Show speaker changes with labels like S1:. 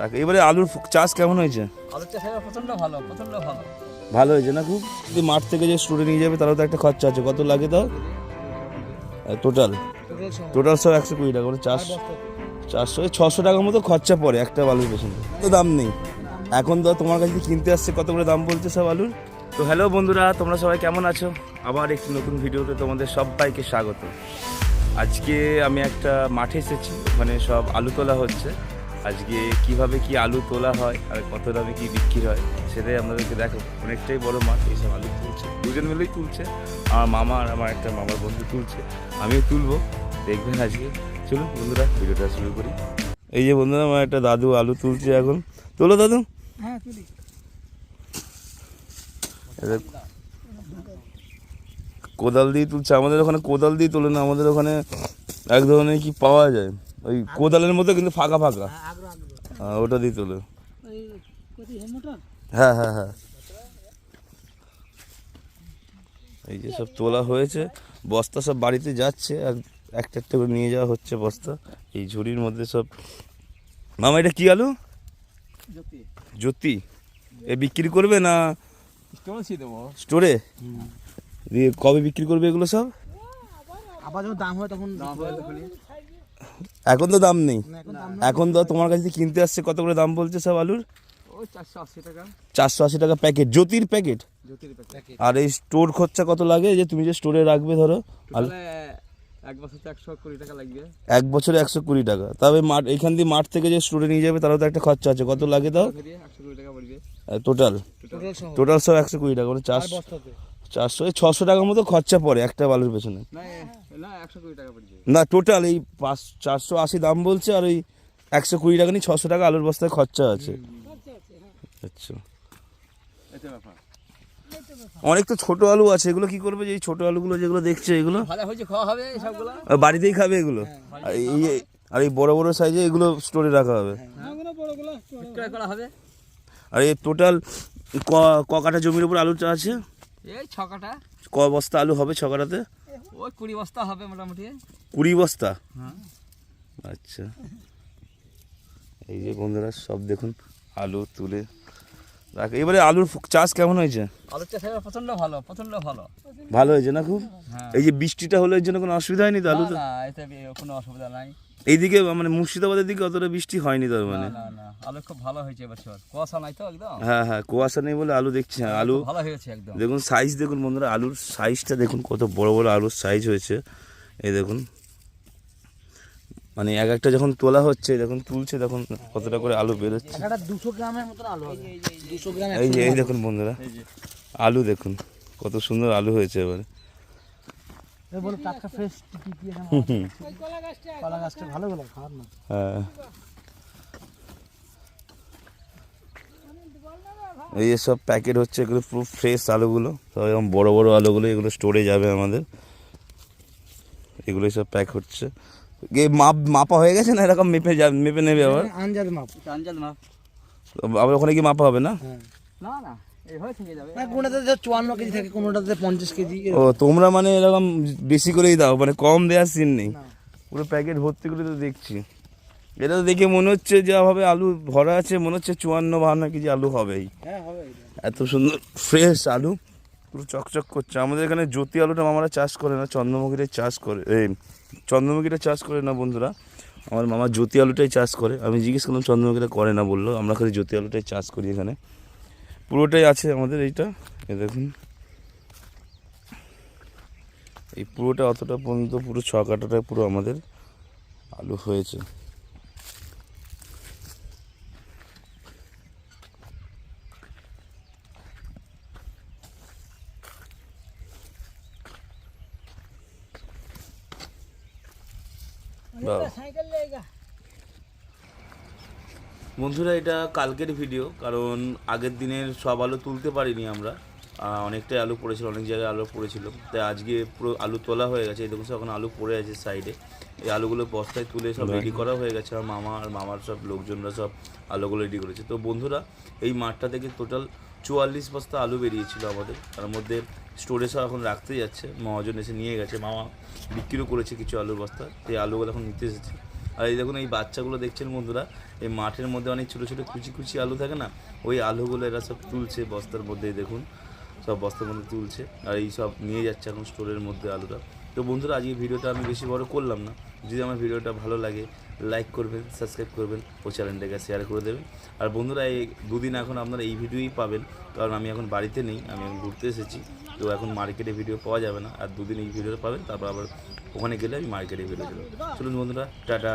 S1: রাখ এবারে আলুর চাষ কেমন হয়েছে?
S2: আলুর চাষ এবার ভালো প্রচণ্ড ভালো।
S1: ভালো হয়েছে না খুব? যদি মাঠ থেকে যে স্টোরে নিয়ে যাবে তারও তো একটা খরচা আছে। কত লাগে তাও? টোটাল টোটাল সব। একশো কুড়ি টাকা মানে চারশো চারশো ছশো টাকার মতো খরচা পড়ে একটা আলুর পেছনে। তো দাম নেই। এখন তো তোমার কাছে কিনতে আসছে কত করে দাম বলছে সব আলুর? তো হ্যালো বন্ধুরা তোমরা সবাই কেমন আছো? আবার একটি নতুন ভিডিওতে তোমাদের সবাইকে স্বাগত। আজকে আমি একটা মাঠে এসেছি মানে সব আলু তোলা হচ্ছে। আজকে কীভাবে কি আলু তোলা হয় আর কত দামে কি বিক্রি হয় সেটাই আপনাদেরকে দেখো অনেকটাই বড় মাঠ এইসব আলু তুলছে। দুজন মিলেই তুলছে। আমার মামা আর আমার একটা মামার বন্ধু তুলছে। আমিও তুলবো। দেখবেন আজকে। চলুন বন্ধুরা ভিডিওটা শুরু করি। এই যে বন্ধুরা আমার একটা দাদু আলু তুলছে এখন। তোলো দাদু।
S2: হ্যাঁ তুলি।
S1: কোদাল দিয়ে তুলছে। আমাদের ওখানে কোদাল দিয়ে তোলে না। আমাদের ওখানে এক ধরনের কি পাওয়া যায়। ওই কোদালের মধ্যে কিন্তু ফাঁকা ফাঁকা। হ্যাঁ, ওটা দিয়ে তোলে। হ্যাঁ হ্যাঁ হ্যাঁ। এই যে সব তোলা হয়েছে বস্তা সব বাড়িতে যাচ্ছে আর একটা একটা করে নিয়ে যাওয়া হচ্ছে বস্তা। এই ঝুড়ির মধ্যে সব। মামা এটা কি আলু?
S2: জ্যোতি
S1: জ্যোতি এ বিক্রি করবে না? স্টোরে দিয়ে কবে বিক্রি করবে এগুলো সব?
S3: আবার যখন দাম হয় তখন
S1: এখন তো দাম নেই।
S3: এখন
S1: তো তোমার কাছে কিনতে আসছে কত করে দাম বলছে সব আলুর?
S2: চারশো আশি টাকা।
S1: প্যাকেট জ্যোতির প্যাকেট? আর এই স্টোর খরচা কত লাগে? যে তুমি যে স্টোরে রাখবে ধরো
S2: এক বছর একশো কুড়ি টাকা লাগবে।
S1: এক বছরে একশো কুড়ি টাকা। তবে মাঠ এখান দিয়ে মাঠ থেকে যে স্টোরে নিয়ে যাবে তারও তো একটা খরচা আছে। কত লাগে তাও? টোটাল।
S3: টোটাল
S1: সব একশো কুড়ি টাকা মানে চারশো চারশো ছশো টাকার মতো খরচা পড়ে একটা বালুর পেছনে।
S2: না
S1: টোটাল এই পাঁচ চারশো আশি দাম বলছে আর ওই একশো কুড়ি টাকা নিয়ে ছশো টাকা আলুর বস্তায় খরচা আছে। আচ্ছা। অনেক তো ছোট আলু আছে এগুলো কি করবে যে এই ছোট আলুগুলো যেগুলো দেখছে এগুলো?
S2: ভালো হয়েছে খাওয়া হবে
S1: আর বাড়িতেই খাবে এগুলো? আর এই এই- আর এই বড় বড় সাইজে এগুলো স্টোরে রাখা হবে।
S2: করা হবে।
S1: আর এই টোটাল ক ক কাঠা জমির উপর আলু আছে? ক বস্তা আলু হবে ছ কাঠাতে?
S2: ওই কুড়ি বস্তা হবে মোটামুটি।
S1: কুড়ি বস্তা?
S2: হ্যাঁ।
S1: আচ্ছা। এই যে বন্ধুরা সব দেখুন আলু তুলে রাখ। এবারে আলুর চাষ কেমন হয়েছে?
S2: আলুর চাষ এবার প্রচণ্ড ভালো প্রচণ্ড ভালো।
S1: ভালো হয়েছে না খুব?
S2: হ্যাঁ।
S1: এই যে বৃষ্টিটা হলো এর জন্য কোনো অসুবিধা হয়নি তো আলু
S2: না এতে কোনো অসুবিধা নাই।
S1: এইদিকে মানে মুর্শিদাবাদের দিকে অতটা বৃষ্টি হয়নি তার মানে।
S2: না না না আলু খুব ভালো হয়েছে এবছর। কুয়াশা নাই তো একদম?
S1: হ্যাঁ হ্যাঁ কুয়াশা নেই বলে আলু দেখছি হ্যাঁ আলু
S2: ভালো হয়েছে একদম।
S1: দেখুন সাইজ দেখুন বন্ধুরা আলুর সাইজটা দেখুন কত বড় বড় আলুর সাইজ হয়েছে। এই দেখুন মানে এক একটা যখন তোলা হচ্ছে দেখুন তুলছে দেখুন কতটা করে আলু বেরোচ্ছে।
S3: দুশো গ্রামের মতন আলু
S1: এই যে এই দেখুন বন্ধুরা আলু দেখুন কত সুন্দর আলু হয়েছে এবারে।
S3: বলো টাটকা ফ্রেশ টিকি দিয়ে কলা গাছটা ভালো বলো খারাপ না।
S1: হ্যাঁ। এই যে সব প্যাকেট হচ্ছে এগুলো পুরো ফ্রেশ আলুগুলো সব এরকম বড় বড় আলুগুলো এগুলো স্টোরে যাবে আমাদের। এগুলো সব প্যাক হচ্ছে। এ মাপ মাপা হয়ে গেছে না এরকম মেপে যা মেপে নেবে আবার?
S3: আঞ্জাদ মাপ।
S2: চাঞ্জাল না
S1: আবার ওখানে কি মাপা হবে না?
S3: হ্যাঁ।
S2: না না।
S3: চুয়ান্ন কেজি থাকে কোনোটাতে পঞ্চাশ কেজি
S1: ও তোমরা মানে এরকম বেশি করেই দাও মানে কম দেওয়ার সিন নেই। পুরো প্যাকেট ভর্তি করে তো দেখছি। এটা তো দেখে মনে হচ্ছে যেভাবে আলু ভরা আছে মনে হচ্ছে চুয়ান্ন বাহান্ন কেজি আলু হবেই।
S3: হ্যাঁ
S1: এত সুন্দর ফ্রেশ আলু পুরো চকচক করছে। আমাদের এখানে জ্যোতি আলুটা মামারা চাষ করে না চন্দ্রমুখীটাই চাষ করে। এই চন্দ্রমুখীটা চাষ করে না বন্ধুরা আমার মামা জ্যোতি আলুটাই চাষ করে। আমি জিজ্ঞেস করলাম চন্দ্রমুখীটা করে না? বলল আমরা খালি জ্যোতি আলুটাই চাষ করি এখানে। পুরোটাই আছে আমাদের এইটা। এ দেখুন। এই পুরোটা অতটা পর্যন্ত পুরো ছ কাটাটা পুরো আমাদের আলু হয়েছে। বাহ। বন্ধুরা এটা কালকের ভিডিও কারণ আগের দিনের সব আলু তুলতে পারিনি আমরা। অনেকটাই আলু পড়েছিল অনেক জায়গায় আলু পড়েছিল। তাই আজকে পুরো আলু তোলা হয়ে গেছে। এই দেখুন সব এখন আলু পড়ে আছে সাইডে এই আলুগুলো বস্তায় তুলে সব রেডি করা হয়ে গেছে। আর মামা আর মামার সব লোকজনরা সব আলুগুলো রেডি করেছে। তো বন্ধুরা এই মাঠটা থেকে টোটাল চুয়াল্লিশ বস্তা আলু বেরিয়েছিল আমাদের। তার মধ্যে স্টোরে সব এখন রাখতে যাচ্ছে। মহাজন এসে নিয়ে গেছে। মামা বিক্রিও করেছে কিছু আলুর বস্তা। এই আলুগুলো এখন নিতে এসেছে। আর এই দেখুন, এই বাচ্চাগুলো দেখছেন বন্ধুরা? এই মাঠের মধ্যে অনেক ছোটো ছোটো কুচি কুচি আলু থাকে না? ওই আলুগুলো এরা সব তুলছে বস্তার মধ্যে দেখুন। সব বস্তার মধ্যে তুলছে আর এই সব নিয়ে যাচ্ছে এখন স্টোরের মধ্যে আলুটা। তো বন্ধুরা, আজকে ভিডিওটা আমি বেশি বড় করলাম না। যদি আমার ভিডিওটা ভালো লাগে, লাইক করবেন, সাবস্ক্রাইব করবেন ও চ্যানেলটাকে শেয়ার করে দেবেন। আর বন্ধুরা, এই দুদিন এখন আপনারা এই ভিডিওই পাবেন। কারণ আমি এখন বাড়িতে নেই, আমি এখন ঘুরতে এসেছি। তো এখন মার্কেটে ভিডিও পাওয়া যাবে না। আর দুদিন এই ভিডিওটা পাবেন, তারপর আবার ওখানে গেলে আমি মার্কেটে দেবো চলুন বন্ধুরা টাটা।